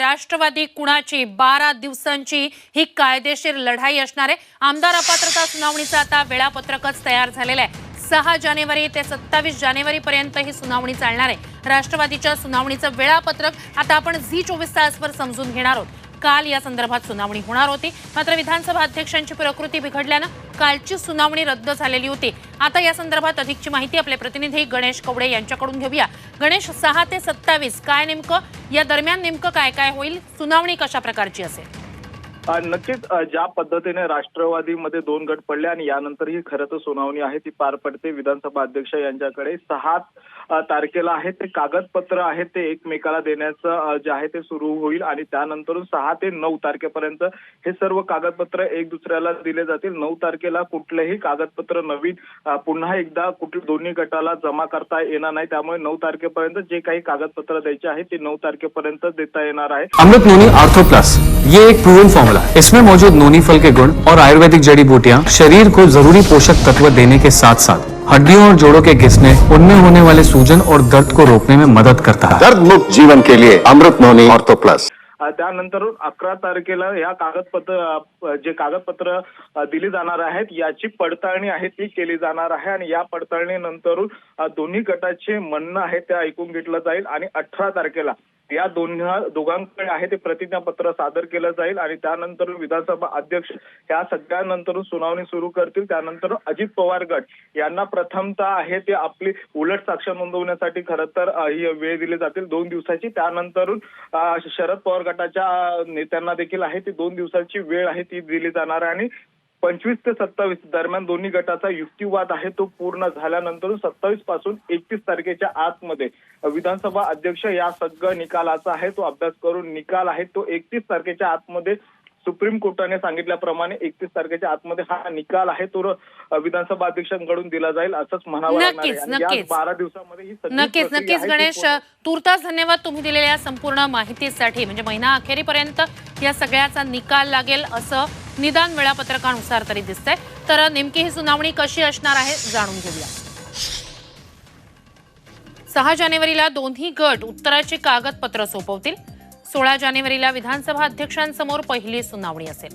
राष्ट्रवादी कुणाची? बारा दिवसांची ही कायदेशीर लढाई असणार आहे. आमदार अपात्रता सुनावणीचं आता वेळापत्रकच तयार झालेलं आहे. सहा जानेवारी ते सत्तावीस जानेवारी पर्यंत ही सुनावणी चालणार आहे. राष्ट्रवादीच्या सुनावणीचं वेळापत्रक आता आपण झी चोवीस तासवर समजून घेणार आहोत. काल या संदर्भात सुनावणी होणार होती. मात्र विधानसभा अध्यक्षांची प्रकृती बिघडल्यानं कालची सुनावणी रद्द झालेली होती. आता या संदर्भात अधिकची माहिती आपले प्रतिनिधी गणेश कवडे यांच्याकडून घेऊया. गणेश सहा ते सत्तावीस काय नेमकं? या दरम्यान नेमकं काय काय होईल? सुनावणी कशा प्रकारची असेल? नक्कीच ज्या पद्धतीने राष्ट्रवादीमध्ये दोन गट पडले आणि यानंतर ही खरं तर सुनावणी आहे ती पार पडते. विधानसभा अध्यक्ष यांच्याकडे सहा तारखेला आहे. ते कागदपत्र आहेत ते एकमेकाला देण्याचं जे आहे ते सुरू होईल आणि त्यानंतर सहा ते नऊ तारखेपर्यंत हे सर्व कागदपत्र एक दुसऱ्याला दिले जातील. नऊ तारखेला कुठलेही कागदपत्र नवीन पुन्हा एकदा कुठल्या दोन्ही गटाला जमा करता येणार नाही. त्यामुळे नऊ तारखेपर्यंत जे काही कागदपत्र द्यायचे आहेत ते नऊ तारखेपर्यंत देता येणार आहे. अमृत प्लस ये एक प्रूवन फॉर्मूला है। इसमें मौजूद नोनी फल के गुण और आयुर्वेदिक जड़ी बूटियाँ शरीर को जरूरी पोषक तत्व देने के साथ साथ हड्डियों और जोड़ों के घिसने उनमें होने वाले सूजन और दर्द को रोकने में मदद करता है। दर्द मुक्त जीवन के लिए अमृत नोनी ऑर्थो प्लस। अ, त्यानंतर अकरा तारखेला या कागदपत्र जे कागदपत्र दिली जाणार आहेत याची पडताळणी आहे ती केली जाणार आहे आणि या पडताळणीनंतर दोन्ही गटाचे म्हणणं आहे ते ऐकून घेतलं जाईल आणि अठरा तारखेला या दोन्ही दोघांकडे आहे ते प्रतिज्ञापत्र सादर केलं जाईल आणि त्यानंतर विधानसभा अध्यक्ष या सगळ्यानंतर सुनावणी सुरू करतील. त्यानंतर अजित पवार गट यांना प्रथमतः आहे ते आपली उलट साक्ष नोंदवण्यासाठी खरं तर ही वेळ दिली जातील दोन दिवसाची. त्यानंतरून शरद पवार गटाच्या नेत्यांना देखील आहे ती दोन दिवसाची वेळ आहे ती दिली जाणार आहे आणि पंचवीस ते सत्तावीस दरम्यान दोन्ही गटाचा युक्तिवाद आहे तो पूर्ण झाल्यानंतर सत्तावीसपासून एकतीस तारखेच्या आतमध्ये विधानसभा अध्यक्ष या सगळं निकालाचा आहे तो अभ्यास करून निकाल आहे तो एकतीस तारखेच्या आतमध्ये सुप्रीम कोर्टाने सांगितल्याप्रमाणे एकतीस तारखेच्या आतमध्ये हा निकाल आहे तो विधानसभा अध्यक्षांकडून दिला जाईल असंच म्हणावं लागणार आहे नक्कीच, नक्कीच. बारा दिवसामध्ये ही नक्कीच नक्कीच गणेश तुर्तास धन्यवाद तुम्ही दिलेल्या संपूर्ण माहितीसाठी म्हणजे महिना अखेरीपर्यंत या सगळ्याचा निकाल लागेल असं निदान वेळापत्रकानुसार तरी दिसतंय. तर नेमकी ही सुनावणी कशी असणार आहे जाणून घेऊया. सहा जानेवारीला दोन्ही गट उत्तराची कागदपत्र सोपवतील. सोळा जानेवारीला विधानसभा अध्यक्षांसमोर पहिली सुनावणी असेल.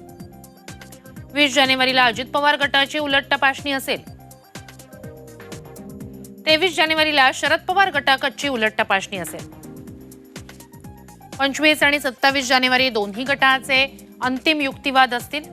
वीस जानेवारीला अजित पवार गटाची उलट तपासणी असेल. तेवीस जानेवारीला शरद पवार गटाकडची उलट तपासणी असेल. पंचवीस आणि सत्तावीस जानेवारी दोन्ही गटाचे अंतिम युक्तिवाद असतील?